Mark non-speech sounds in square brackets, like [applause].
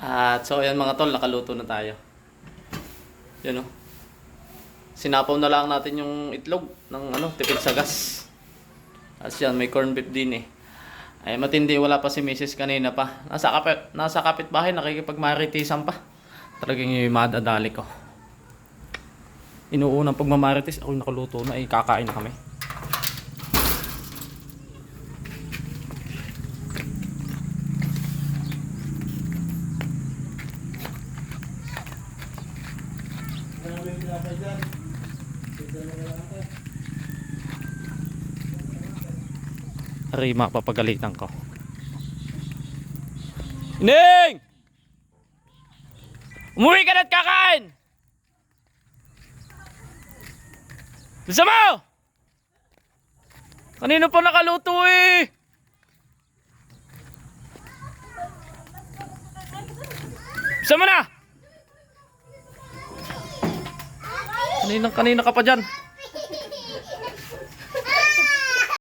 At so ayan mga tol, nakaluto na tayo. Yun o. Sinapaw na lang natin yung itlog ng ano, tipid sa gas. At yan, may corn beef din eh. Ay matindi, wala pa si Mrs. kanina pa. Nasa kapit, nasa kapitbahay, nakikipagmaritisan pa. Talagang yung madadali ko. Inuunang pagmamaritis, ako nakaluto na, eh, na kami. Rima, papagalitan ko. Ning! Umuwi ka na at kakain! Bisa mo! Kanino pa nakaluto eh? Bisa mo na! Kaninang kanina ka pa dyan. [laughs] Ah!